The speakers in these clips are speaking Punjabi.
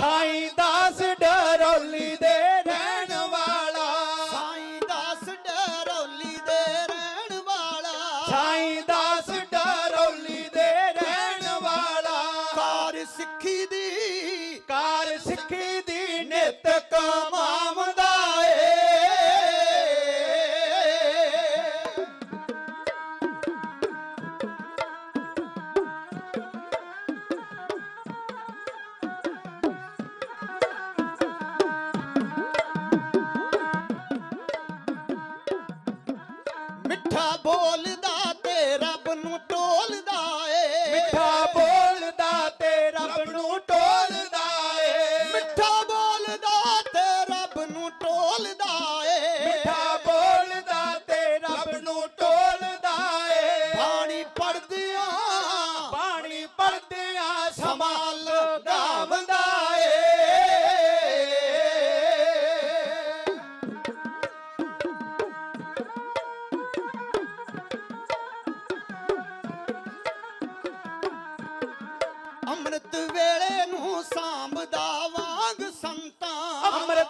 ਸਾਈਂ ਦਾਸ ਡਰੋਲੀ ਦੇ ਰਹਿਣ ਵਾਲਾ। ਸਾਈਂ ਦਾਸ ਡਰੋਲੀ ਦੇ ਰਹਿਣ ਵਾਲਾ। ਸਾਈਂ ਦਾਸ ਡਰੋਲੀ ਦੇ ਰਹਿਣ ਵਾਲਾ। ਕਾਰ ਸਿੱਖੀ ਦੀ ਕਾਰ ਸਿੱਖੀ tá bom, bolida.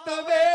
तवे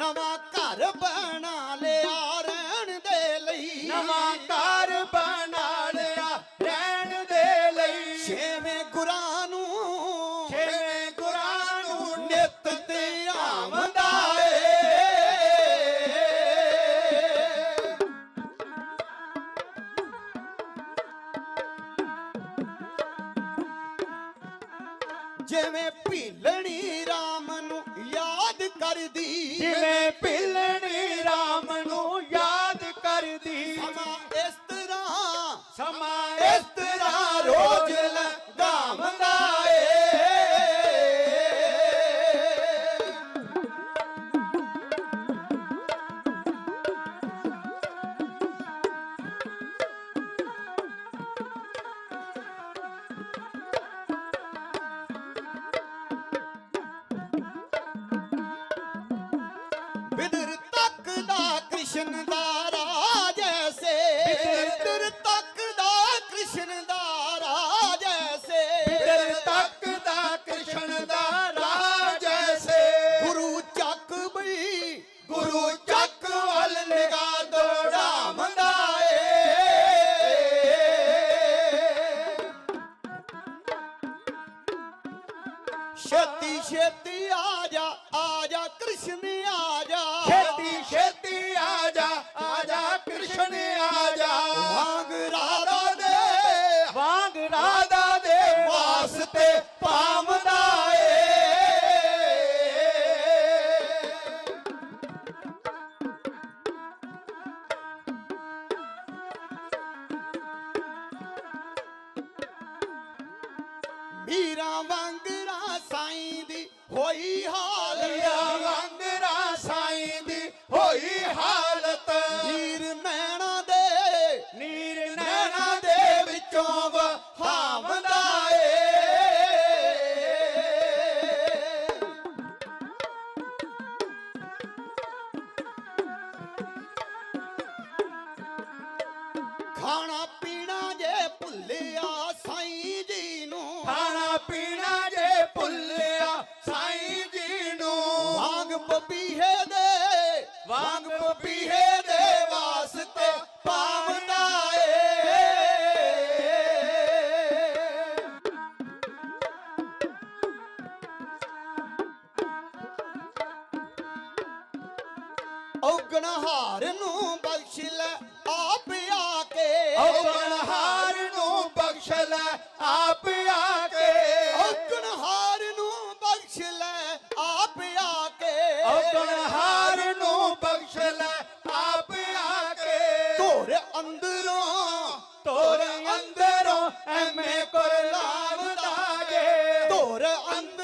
ਨਵਾਂ ਘਰ ਬਣਾ ਲਿਆ ਰਹਿਣ ਦੇ ਲਈ। ਨਵਾਂ ਜਿਵੇਂ ਭੀਲਣੀ ਰਾਮ ਨੂੰ ਯਾਦ ਕਰਦੀ। ਜਿਵੇਂ ਪਿਲਣੀ RAM ਨੂੰ ਯਾਦ ਕਰਦੀ। ਸਮਾਂ ਇਸ ਤਰ੍ਹਾਂ ਸਮਾਂ ਇਸ ਤਰ੍ਹਾਂ ਰੋਜ਼ ਲੰਘਾਵਦਾ ਬਿਦਰ ਤੱਕਦਾ ਕ੍ਰਿਸ਼ਨ ਦਾ ਰਾਜ ਐਸੇ। ਬਿਦਰ ਤੱਕਦਾ ਕ੍ਰਿਸ਼ਨ ਦਾ ਰਾਜ ਐਸੇ। ਕ੍ਰਿਸ਼ਨ ਦਾ ਰਾਜ ਐਸੇ। ਗੁਰੂ ਚੱਕ ਬਈ ਗੁਰੂ ਚੱਕ ਵੱਲ ਨਿਗਾਹ ਛੇਤੀ ਛੇਤੀ ਆ ਜਾ ਆ ਜਾ ਕ੍ਰਿਸ਼ਨ ਆ ਜਾ। ਪਾਵਦਾ ਏ ਮੀਰਾ ਵਾਂਗਰਾ ਸਾਈਂ ਦੀ ਹੋਈ ਹਾਲ ਲਿਆ ਵਾਂਗਰਾ ਸਾਈਂ ਦੀ ਹੋਈ ਹਾਲਤ। ਹੀਰ ਨੈਣਾ ਦੇ ਨੀਰ ਨੈਣਾ ਦੇ ਵਿੱਚੋਂ ਖਾਣਾ ਪੀਣਾ ਜੇ ਭੁੱਲਿਆ ਸਾਈਂ ਜੀ ਨੂੰ। ਖਾਣਾ ਪੀਣਾ ਜੇ ਭੁੱਲਿਆ ਸਾਈਂ ਜੀ ਨੂੰ। ਵਾਂਗ ਪਪੀਹੇ ਦੇ ਵਾਂਗ ਪਪੀਹੇ ਦੇ ਵਾਸਤੇ ਪਾਵਦਾ ਏ। ਔਗਣ ਹਾਰ ਨੂੰ ਬਖਸ਼ ਲੈ ਆਪ ਆ ਕੇ ਔਗਣ ਹਾਰ ਨੂੰ ਬਖਸ਼ ਲੈ ਆਪ ਆ ਕੇ ਔਗਣ ਹਾਰ ਨੂੰ ਬਖਸ਼ ਲੈ ਆਪ ਆ ਕੇ ਔਗਣ ਹਾਰ ਨੂੰ ਬਖਸ਼ ਲੈ ਆਪ ਆ ਕੇ ਧੋਰ ਅੰਦਰੋਂ ਤੋਰ ਅੰਦਰੋਂ ਐਵੇਂ ਕਰ ਲਾਵਦਾ ਜੇ ਧੋਰ ਅੰਦਰੋਂ